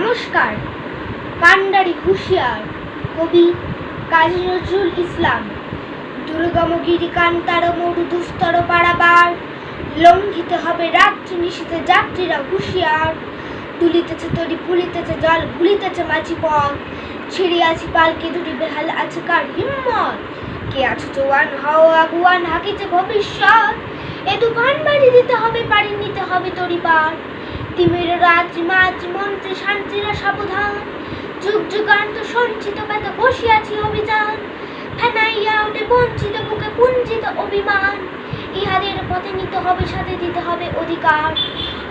নমস্কার। কান্ডারি হুঁশিয়ার কবি কাজী নজরুল ইসলাম। দুর্গমগিরি কান্তার মরু দুস্তর পাড়াবার লঙ্ঘিতে হবে রাত্রি নিশীতে যাত্রীরা হুঁশিয়ার। তুলিতেছে তরি, পুলিতেছে জল ভুলিতেছে মাঝি পথ। ছিড়িয়াছি পালকে দুটি বেহাল আছে কার হিম্মত? কে আছো জোয়ান হও আগুয়ান, হাকিছে ভবিষ্যৎ। এ দোকান বাড়ি দিতে হবে পাড়ি নিতে হবে তরি পার। তিমির রাত্রি মাত্রি মন্ত্রী, শান্তিরা সাবধান। যুগ যুগান্ত সঞ্চিত ব্যথা বসিয়াছি অভিযান। ফেনাইয়া ওঠে বঞ্চিত বুকে পুঞ্জিত অভিমান। ইহাদের পথে নিতে হবে, সাথে দিতে হবে অধিকার।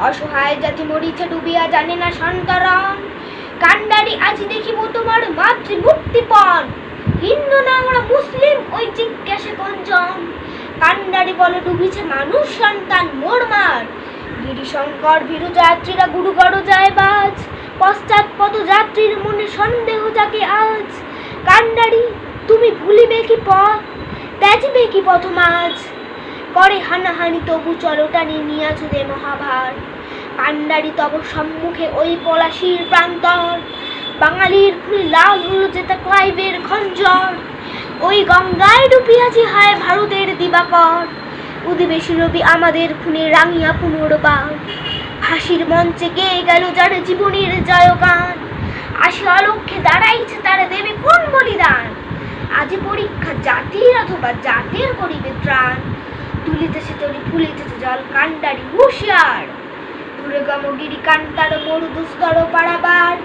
অসহায় জাতি মরিছে ডুবিয়া জানে না সন্তরণ কান্ডারি আজি দেখিব তোমার মাতৃ মুক্তিপণ হিন্দু না, আমরা মুসলিম, ওই জিজ্ঞাসে গঞ্জন। কান্ডারি বলে ডুবিছে মানুষ, সন্তান মোরমার গিরিশঙ্কর ভীরু যাত্রীরা গুরুগড় যায় বাজ। পশ্চাৎ যাত্রীর মনে সন্দেহ থাকে আজ। কান্ডারি, তুমি ভুলিবে কি পথ? ত্যাজবে কি পথ মাঝ করে হানাহানি তবু চলটানি নিয়াছ দে মহাভার। কান্ডারি তব সম্মুখে ওই পলাশির প্রান্তর। বাঙালির খুনি লাল হলো যেটা ক্লাইভের খঞ্জর। ওই গঙ্গায় ডুবিয়াছি হায় ভারতের দিবাকর। উদিবেশী রবি আমাদের খুনে রাঙিয়া পুনর্বার। হাসির মঞ্চে গেয়ে গেল যার জীবনের জয়গান। আসি অলক্ষে দাঁড়াইছে তারা দেবে কোন বলিদান? আজি পরীক্ষা জাতির অথবা জাতির করিবে ত্রাণ। তুলিতেছে তরি ফুলিতেছে জল কান্ডারি হুঁশিয়ার। দুর্গমগিরি কান্তার মরু দুস্তর পাড়াবার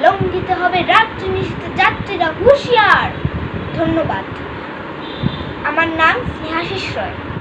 লঙ্ঘিতে হবে রাত্রি নিশিতে যাত্রীরা হুঁশিয়ার। ধন্যবাদ। আমার নাম স্নেহাশিস রয়।